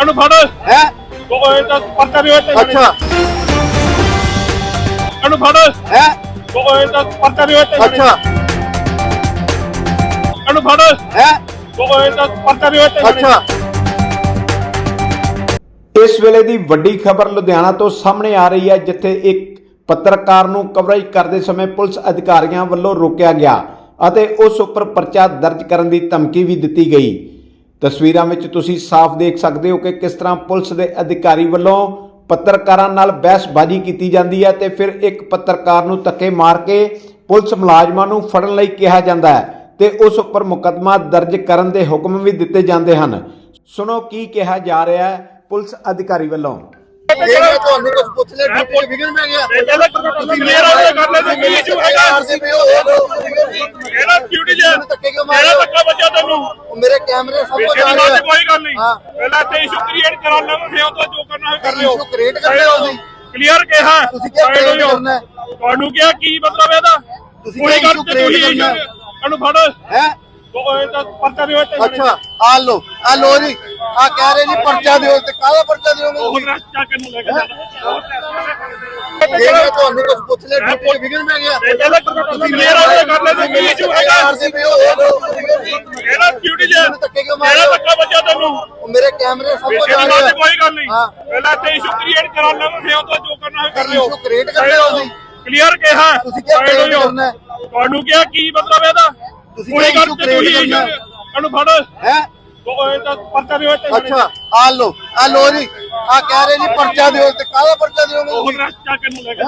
ਇਹਨੂੰ ਫੜ। ਹੈ? ਉਹ ਇਹ ਤਾਂ ਪਰਚਾ ਦੇ ਵਿੱਚ ਅੱਛਾ। ਇਹਨੂੰ ਫੜ। ਹੈ? ਉਹ ਇਹ ਤਾਂ ਪਰਚਾ ਦੇ ਵਿੱਚ ਅੱਛਾ। ਇਹਨੂੰ ਫੜ। ਹੈ? ਉਹ ਇਹ ਤਾਂ ਪਰਚਾ ਦੇ ਵਿੱਚ ਅੱਛਾ। ਇਸ ਵੇਲੇ ਦੀ ਵੱਡੀ ਖਬਰ ਲੁਧਿਆਣਾ ਤੋਂ ਸਾਹਮਣੇ ਆ ਰਹੀ ਹੈ ਜਿੱਥੇ ਇੱਕ ਪੱਤਰਕਾਰ ਨੂੰ ਕਵਰੇਜ ਕਰਦੇ ਸਮੇਂ ਪੁਲਿਸ ਅਧਿਕਾਰੀਆਂ ਵੱਲੋਂ ਰੋਕਿਆ ਗਿਆ ਅਤੇ ਉਸ ਉੱਪਰ ਪਰਚਾ ਦਰਜ ਕਰਨ ਦੀ ਧਮਕੀ ਵੀ ਦਿੱਤੀ ਗਈ। ਤਸਵੀਰਾਂ ਵਿੱਚ ਤੁਸੀਂ ਸਾਫ਼ ਦੇਖ ਸਕਦੇ ਹੋ ਕਿ ਕਿਸ ਤਰ੍ਹਾਂ ਪੁਲਿਸ ਦੇ ਅਧਿਕਾਰੀ ਵੱਲੋਂ ਪੱਤਰਕਾਰਾਂ ਨਾਲ ਬਹਿਸਬਾਜ਼ੀ ਕੀਤੀ ਜਾਂਦੀ ਹੈ ਤੇ ਫਿਰ ਇੱਕ ਪੱਤਰਕਾਰ ਨੂੰ ਧੱਕੇ ਮਾਰ ਕੇ ਪੁਲਿਸ ਮੁਲਾਜ਼ਮਾਂ ਨੂੰ ਫੜਨ ਲਈ ਕਿਹਾ ਜਾਂਦਾ ਹੈ ਤੇ ਉਸ ਉੱਪਰ ਮੁਕੱਦਮਾ ਦਰਜ ਕਰਨ ਦੇ ਹੁਕਮ ਵੀ ਦਿੱਤੇ ਜਾਂਦੇ ਹਨ। ਸੁਣੋ ਕੀ ਕਿਹਾ ਜਾ ਰਿਹਾ ਹੈ ਪੁਲਿਸ ਅਧਿਕਾਰੀ ਵੱਲੋਂ। ਜੇ ਮੈਂ ਤੁਹਾਨੂੰ ਕੁਝ ਪੁੱਛ ਲਿਆ ਡਿਊਟੀ ਵਿਗੜ ਮੈਂ ਗਿਆ। ਤੁਸੀਂ ਮੇਰਾ ਉਹ ਕਰ ਲੈ ਤੇ ਕੀ ਇਸ਼ੂ ਹੈਗਾ? ਆਰਸੀਪੀ ਹੋ ਇਹਦਾ ਡਿਊਟੀ ਜੇ ਧੱਕੇ ਕਿਉਂ ਮੇਰਾ ਮਾਰੇ ਧੱਕਾ ਵੱਜਿਆ ਤੈਨੂੰ ਉਹ ਮੇਰੇ ਕੈਮਰੇ ਸਭ ਕੁਝ ਆ ਰਿਹਾ ਕੋਈ ਗੱਲ ਨਹੀਂ। ਹਾਂ। ਪਹਿਲਾਂ ਤੇ ਇਸ਼ੂ ਕ੍ਰੀਏਟ ਕਰਾ ਲਵਾਂ ਫਿਰ ਉਹ ਤੋਂ ਜੋ ਕਰਨਾ ਹੈ ਕਰ ਲਿਓ। ਇਸ਼ੂ ਕ੍ਰੀਏਟ ਕਰ ਲਿਓ ਤੁਸੀਂ। ਕਲੀਅਰ ਕਿਹਾ? ਤੁਸੀਂ ਕਿਹਾ Side ਹੋ create ਜਾਓ। ਕਰਨਾ ਹੈ। ਤੁਹਾਨੂੰ ਕਿਹਾ ਕੀ ਮਤਲਬ ਇਹਦਾ? ਤੁਸੀਂ ਕੋਈ ਕਿਹਾ ਗੱਲ issue ਤੇ ਤੁਸੀਂ create ਕਰਨਾ ਹੈ। ਇਹਨੂੰ ਫੜ। ਹੈ? ਉਹ ਇਹ ਤਾਂ ਪਰਚਾ ਦੇ ਵਿੱਚ ਅੱਛਾ। ਆ ਲੋ ਆ ਲੋ ਜੀ। ਆ ਕਹਿ ਰਹੇ ਜੀ ਪਰਚਾ ਦਿਓ ਤੇ ਕਾਹਦਾ ਪਰਚਾ ਦਿਓਗੇ ਉਹ ਤੁਸੀਂ ਰਸ ਚੱਕ ਨੂੰ ਲੈ ਕੇ ਜੇ ਮੈਂ ਤੁਹਾਨੂੰ ਕੁਝ ਪੁੱਛ ਲਿਆ ਡਿਊਟੀ ਵਿਗੜ ਮੈਂ ਗਿਆ। ਤੁਸੀਂ ਮੇਰਾ ਉਹ ਕਰ ਲੈ ਤੇ ਕੀ ਇਸ਼ੂ ਹੈਗਾ ਆਰਸੀਪੀ ਹੋ ਇਹਦਾ ਡਿਊਟੀ ਜੇ ਧੱਕੇ ਕਿਉਂ ਮੇਰਾ ਮਾਰੇ ਧੱਕਾ ਵੱਜਿਆ ਤੈਨੂੰ। ਉਹ ਮੇਰੇ ਕੈਮਰੇ ਸਭ ਕੁਝ ਆ। ਰਿਹਾ ਕੋਈ ਗੱਲ ਨਹੀਂ। ਪਹਿਲਾਂ ਤੇ ਇਸ਼ੂ ਕ੍ਰੀਏਟ ਕਰਾ ਲਵਾਂ ਫਿਰ ਉਹ ਤੋਂ ਜੋ ਕਰਨਾ ਹੈ ਕਰ ਲਿਓ। ਇਸ਼ੂ ਕ੍ਰੀਏਟ ਕਰ ਲਿਓ ਤੁਸੀਂ। ਕਲੀਅਰ ਕਿਹਾ। ਤੁਸੀਂ ਜਾਓ। ਕਰਨਾ। ਤੁਹਾਨੂੰ ਕਿਹਾ ਕੀ ਮਤਲਬ ਇਹਦਾ? ਤੁਸੀਂ ਕੋਈ ਗੱਲ ਤੇ ਤੁਸੀਂ ਕਰਨਾ। ਇਹਨੂੰ ਫੜ। ਹੈ? ਉਹ ਤਾਂ ਪਰਚਾ ਦੇ ਵਿੱਚ ਅੱਛਾ ਆ ਲੋ ਆ ਲੋ ਜੀ। ਆ ਕਹਿ ਰਹੇ ਜੀ ਪਰਚਾ ਦਿਓ ਤੇ ਕਾਹਦਾ ਪਰਚਾ ਦਿਓਗੇ ਉਹ ਤੁਸੀਂ ਰਸ ਚੱਕ ਨੂੰ ਲੈ ਕੇ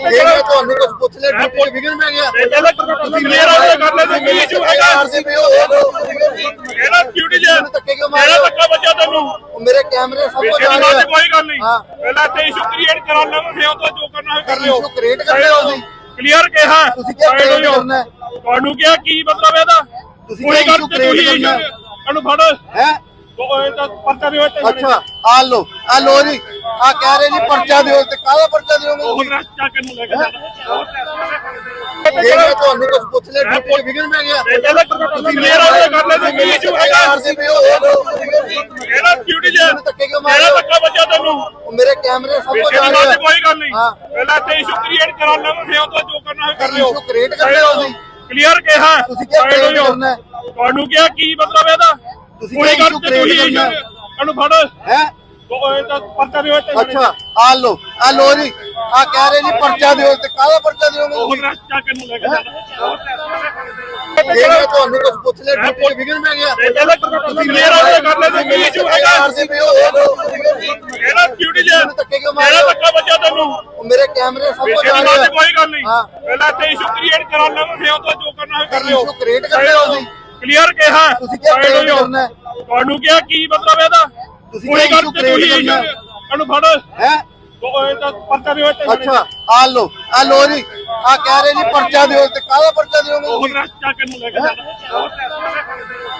ਜੇ ਮੈਂ ਤੁਹਾਨੂੰ ਕੁਝ ਪੁੱਛ ਲਿਆ ਡਿਊਟੀ ਵਿਗੜ ਮੈਂ ਗਿਆ। ਜਾਣਾ ਤੁਸੀਂ ਮੇਰਾ ਉਹ ਕਰ ਲੈ ਤੇ ਕੀ ਇਸ਼ੂ ਹੈਗਾ ਆਰਸੀਪੀ ਹੋ ਇਹਦਾ ਡਿਊਟੀ ਜੇ ਮੇਰਾ ਧੱਕਾ ਵੱਜਿਆ ਤੈਨੂੰ। ਉਹ ਮੇਰੇ ਕੈਮਰੇ ਸਭ ਕੁਝ ਆ ਰਿਹਾ। ਕੋਈ ਗੱਲ ਨਹੀਂ। ਪਹਿਲਾਂ ਤੇ ਇਸ਼ੂ ਕ੍ਰੀਏਟ ਕਰਾ ਲਵਾਂ ਫਿਰ ਉਹ ਤੋਂ ਜੋ ਕਰਨਾ ਹੈ ਕਰ ਲਿਓ। ਇਸ਼ੂ ਕ੍ਰੀਏਟ ਕਰ ਲਿਓ ਤੁਸੀਂ। ਕਲੀਅਰ ਕਿਹਾ? ਤੁਸੀਂ ਕਿਹਾ Side ਹੋ create ਜਾਓ। ਕਰਨਾ ਹੈ। ਤੁਹਾਨੂੰ ਕਿਹਾ ਕੀ ਮਤਲਬ ਇਹਦਾ? ਤੁਸੀਂ ਕੋਈ ਕਿਹਾ ਗੱਲ issue ਤੇ create ਤੁਸੀਂ ਕਰਨਾ ਹੈ। ਇਹਨੂੰ ਫੜ। ਹੈ? ਉਹ ਇਹ ਤਾਂ ਪਰਚਾ ਦੇ ਵਿੱਚ ਅੱਛਾ ਆ ਲੋ ਆ ਲੋ ਜੀ। ਆ ਕਹਿ ਰਹੇ ਜੀ ਪਰਚਾ ਦਿਓ ਤੇ ਕਾਹਦਾ ਪਰਚਾ ਦਿਓਗੇ ਉਹ ਤੁਸੀਂ? ਰਸ ਚੱਕ ਨੂੰ ਲੈ ਕੇ ਜੇ ਮੈਂ ਤੁਹਾਨੂੰ ਕੁਝ ਪੁੱਛ ਲਿਆ ਡਿਊਟੀ ਵਿਗੜ ਮੈਂ ਗਿਆ। ਤੁਸੀਂ ਮੇਰਾ ਉਹ ਕਰ ਲੈ ਤੇ ਕੀ ਇਸ਼ੂ ਹੈਗਾ। ਆਰਸੀਪੀ ਹੋ ਇਹਦਾ ਡਿਊਟੀ ਜੇ ਮੇਰਾ ਧੱਕਾ ਵੱਜਿਆ ਤੈਨੂੰ। ਮੇਰੇ ਕੈਮਰੇ ਸਭ ਕੁਝ ਆ ਰਿਹਾ। ਕੋਈ ਗੱਲ ਨਹੀਂ। ਹਾਂ। ਪਹਿਲਾਂ ਤੇ ਇਸ਼ੂ ਕ੍ਰੀਏਟ ਕਰਾ ਲਵਾਂ ਫਿਰ ਉਹ ਜੋ ਕਰਨਾ ਹੈ ਕਰ ਲਿਓ। ਇਸ਼ੂ ਕ੍ਰੀਏਟ ਕਰ ਲਿਓ ਤੁਸੀਂ। ਕਲੀਅਰ ਕਿਹਾ। ਤੁਸੀਂ ਹੋ ਜਾਓ। ਕਰਨਾ ਹੈ। ਤੁਹਾਨੂੰ ਕਿਹਾ ਕੀ ਮਤਲਬ ਇਹਦਾ? ਤੁਸੀਂ ਕੋਈ ਗੱਲ ਤੇ ਤੁਸੀਂ ਹੈ। ਇਹਨੂੰ ਫੜ। ਹੈ? ਉਹ ਇਹ ਤਾਂ ਪਰਚਾ ਦੇ ਵਿੱਚ ਅੱਛਾ ਆ ਲੋ ਆ ਲੋ ਜੀ। ਆ ਕਹਿ ਰਹੇ ਜੀ ਪਰਚਾ ਦਿਓ ਤੇ ਕਾਹਦਾ ਪਰਚਾ ਦਿਓਗੇ ਉਹ ਤੁਸੀਂ ਰਸ ਚੱਕ ਨੂੰ ਲੈ ਕੇ ਜੇ ਮੈਂ ਤੁਹਾਨੂੰ ਕੁਝ ਪੁੱਛ ਲਿਆ ਡਿਊਟੀ ਵਿਗੜ ਮੈਂ ਗਿਆ। ਤੁਸੀਂ ਮੇਰਾ ਉਹ ਕਰ ਲੈ ਤੇ ਕੀ ਇਸ਼ੂ ਹੈਗਾ ਆਰਸੀਪੀ ਹੋ ਇਹਦਾ ਡਿਊਟੀ ਜੇ ਧੱਕੇ ਕਿਉਂ ਮੇਰਾ ਮਾਰੇ ਧੱਕਾ ਵੱਜਿਆ ਤੈਨੂੰ। ਉਹ ਮੇਰੇ ਕੈਮਰੇ ਸਭ ਕੁਝ ਆ ਰਿਹਾ। ਕੋਈ ਗੱਲ ਨਹੀਂ। ਪਹਿਲਾਂ ਤੇ ਇਸ਼ੂ ਕ੍ਰੀਏਟ ਕਰਾ ਲਵਾਂ ਫਿਰ ਉਹ ਤੋਂ ਜੋ ਕਰਨਾ ਹੈ ਕਰ ਲਿਓ। ਇਸ਼ੂ ਕ੍ਰੀਏਟ ਕਰ ਲਿਓ ਤੁਸੀਂ। ਕਲੀਅਰ ਕਿਹਾ ਤੁਸੀਂ ਜਾਓ। ਕਰਨਾ ਹੈ। ਤੁਹਾਨੂੰ ਕਿਹਾ ਕੀ ਮਤਲਬ ਇਹਦਾ? ਤੁਸੀਂ ਕੋਈ ਗੱਲ ਤੇ ਤੁਸੀਂ ਕਰਨਾ। ਇਹਨੂੰ ਫੜ। ਹੈ? ਉਹ ਪਰਚਾ ਦੇ ਵਿੱਚ ਅੱਛਾ ਆ ਲੋ ਆ ਲੋ ਜੀ। ਆ ਕਹਿ ਰਹੇ ਜੀ ਪਰਚਾ ਦਿਓ ਤੇ ਕਾਹਦਾ ਪਰਚਾ ਦਿਓਗੇ ਉਹ